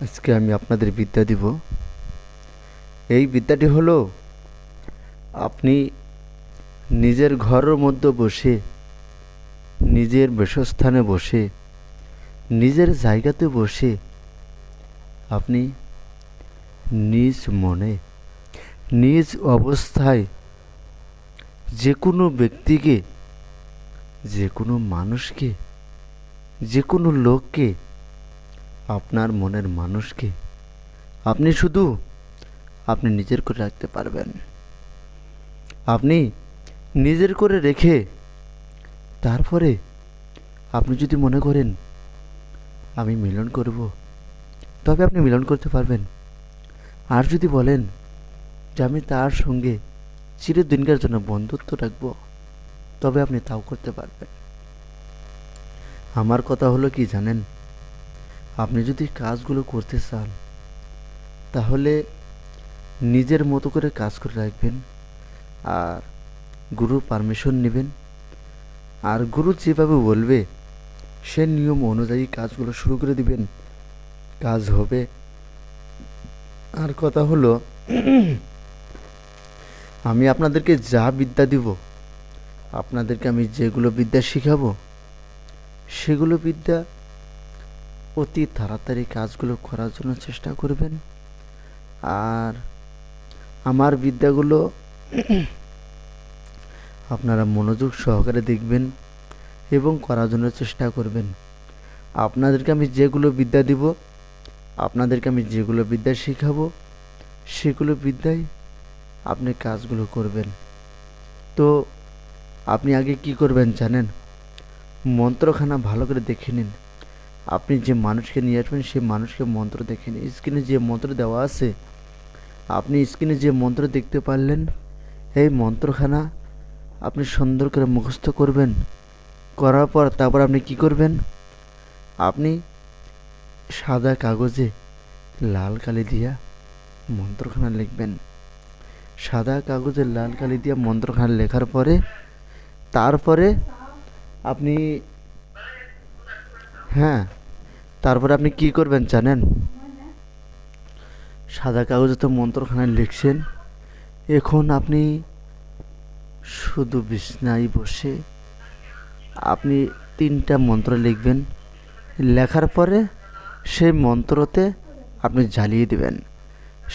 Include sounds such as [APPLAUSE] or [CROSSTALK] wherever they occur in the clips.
আজকে আমি আপনাদের বিদ্যা দিব। এই বিদ্যাটি হলো, আপনি নিজের ঘরের মধ্যে বসে, নিজের বেশস্থানে বসে, নিজের জায়গাতে বসে আপনি নিজ মনে, নিজ অবস্থায় যে কোনো ব্যক্তিকে যে কোনো মানুষকে যে কোনো লোককে আপনার মনের মানুষকে আপনি শুধু আপনি নিজের করে রাখতে পারবেন। আপনি নিজের করে রেখে তারপরে আপনি যদি মনে করেন, আমি মিলন করব, তবে আপনি মিলন করতে পারবেন। আর যদি বলেন যে আমি তার সঙ্গে চিরদিনকার জন্য বন্ধুত্ব রাখব, তবে আপনি তাও করতে পারবেন। আমার কথা হলো কি জানেন? আপনি যদি কাজগুলো করতে চান, তাহলে নিজের মতো করে কাজ করে রাখবেন আর গুরু পারমিশন নেবেন। আর গুরু যেভাবে বলবে, সে নিয়ম অনুযায়ী কাজগুলো শুরু করে দিবেন। কাজ হবে। আর কথা হলো, আমি আপনাদেরকে যা বিদ্যা দিব, আপনাদেরকে আমি যেগুলো বিদ্যা শিখাবো, সেগুলো বিদ্যা অতি তাড়াতাড়ি কাজগুলো করার জন্য চেষ্টা করবেন। আর আমার বিদ্যাগুলো [CLEARS THROAT] আপনারা মনোযোগ সহকারে দেখবেন এবং করার জন্য চেষ্টা করবেন। আপনাদেরকে আমি যেগুলো বিদ্যা দিব, আপনাদেরকে আমি যেগুলো বিদ্যা শেখাবো, সেগুলো বিদ্যায় আপনি কাজগুলো করবেন। তো আপনি আগে কি করবেন জানেন? মন্ত্রখানা ভালো করে দেখে নিন। আপনি যে মানুষকে নিয়ে আসবেন, সেই মানুষকে মন্ত্র দেখে নিন। স্ক্রিনে যে মন্ত্র দেওয়া আছে, আপনি স্ক্রিনে যে মন্ত্র দেখতে পারলেন, এই মন্ত্রখানা আপনি সুন্দর করে মুখস্থ করবেন। করার পর তারপর আপনি কি করবেন? আপনি সাদা কাগজে লাল কালি দিয়া মন্ত্রখানা লিখবেন। সাদা কাগজে লাল কালি দিয়া মন্ত্রখানা লেখার পরে, তারপরে আপনি হ্যাঁ তারপরে আপনি কি করবেন জানেন? সাদা কাগজে তো মন্ত্রখানায় লিখছেন, এখন আপনি শুধু বিছনায় বসে আপনি তিনটা মন্ত্র লিখবেন। লেখার পরে সেই মন্ত্রতে আপনি জ্বালিয়ে দেবেন।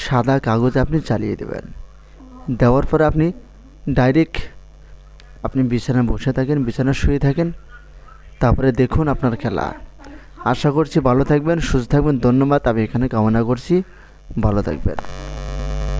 সাদা কাগজে আপনি জ্বালিয়ে দেবেন। দেওয়ার পরে আপনি ডাইরেক্ট আপনি বিছানায় বসে থাকেন, বিছানায় শুয়ে থাকেন। তারপরে দেখুন আপনার খেলা। আশা করছি ভালো থাকবেন সুস্থ থাকবেন। ধন্যবাদ আমি এখানে কামনা করছি। ভালো থাকবেন।